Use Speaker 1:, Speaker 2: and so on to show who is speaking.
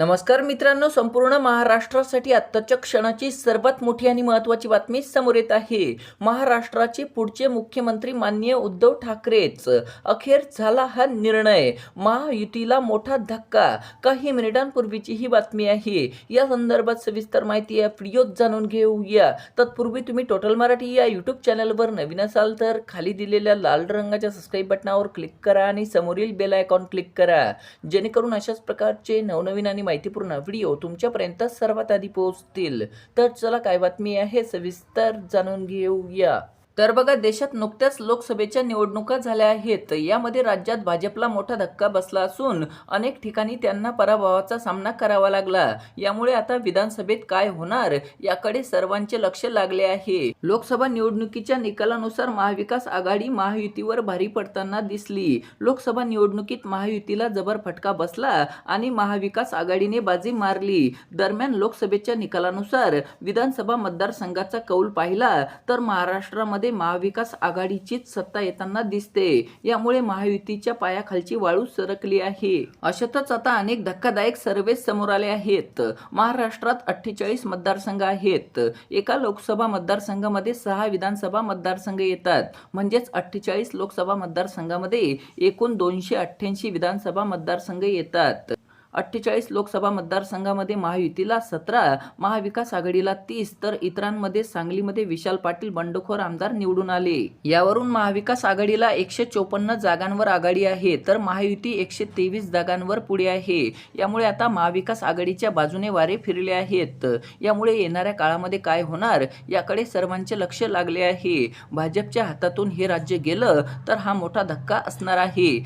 Speaker 1: नमस्कार मित्रांनो संपूर्ण महाराष्ट्रासाठी आत्ताच्या क्षणाची सर्वात मोठी आणि महत्त्वाची बातमी समोर येत आहे. महाराष्ट्राचे पुढचे मुख्यमंत्री माननीय उद्धव ठाकरेच. अखेर झाला हा निर्णय. महायुतीला मोठा धक्का. काही मिनिटांपूर्वीची ही बातमी आहे. या संदर्भात सविस्तर माहिती या व्हिडिओत जाणून घेऊया. तत्पूर्वी तुम्ही टोटल मराठी या यूट्यूब चॅनलवर नवीन असाल तर खाली दिलेल्या लाल रंगाच्या सबस्क्राईब बटनावर क्लिक करा आणि समोरील बेल आयकॉन क्लिक करा. जेणेकरून अशाच प्रकारचे नवनवीन आणि माहितीपूर्ण व्हिडिओ तुमच्यापर्यंत सर्वात आधी पोहोचतील. तर चला काय बातमी आहे? सविस्तर जाणून घेऊया. तर बघा देशात नुकत्याच लोकसभेच्या निवडणुका झाल्या आहेत. यामध्ये राज्यात भाजपला मोठा धक्का बसला असून अनेक ठिकाणी त्यांना पराभवाचा सामना करावा लागला. यामुळे आता विधानसभेत काय होणार याकडे सर्वांचे लक्ष लागले आहे. लोकसभा निवडणुकीच्या निकालानुसार महाविकास आघाडी महायुतीवर भारी पडताना दिसली. लोकसभा निवडणुकीत महायुतीला जबर फटका बसला आणि महाविकास आघाडीने बाजी मारली. दरम्यान लोकसभेच्या निकालानुसार विधानसभा मतदारसंघाचा कौल पाहिला तर महाराष्ट्रामध्ये महाविकास आघाडीचीच सत्ता येताना दिसते. यामुळे महायुतीच्या पायाखालची वाळू सरकली आहे. अशातच आता अनेक धक्कादायक सर्वे समोर आले आहेत. महाराष्ट्रात अठ्ठेचाळीस मतदारसंघ आहेत. एका लोकसभा मतदारसंघामध्ये सहा विधानसभा मतदारसंघ येतात. म्हणजेच अठ्ठेचाळीस लोकसभा मतदारसंघामध्ये एकूण दोनशे अठ्ठ्याऐंशी विधानसभा मतदारसंघ येतात. अठ्ठेचाळीस लोकसभा मतदारसंघामध्ये महायुतीला सतरा महाविकास आघाडीला तीस तर इतरांमध्ये सांगलीमध्ये विशाल पाटील बंडखोर आमदार निवडून आले. यावरून महाविकास आघाडीला एकशे चोपन्न जागांवर आघाडी आहे तर महायुती एकशे तेवीस जागांवर पुढे आहे. यामुळे आता महाविकास आघाडीच्या बाजूने वारे फिरले आहेत. यामुळे येणाऱ्या काळामध्ये काय होणार याकडे सर्वांचे लक्ष लागले आहे. भाजपच्या हातातून हे राज्य गेलं तर हा मोठा धक्का असणार आहे.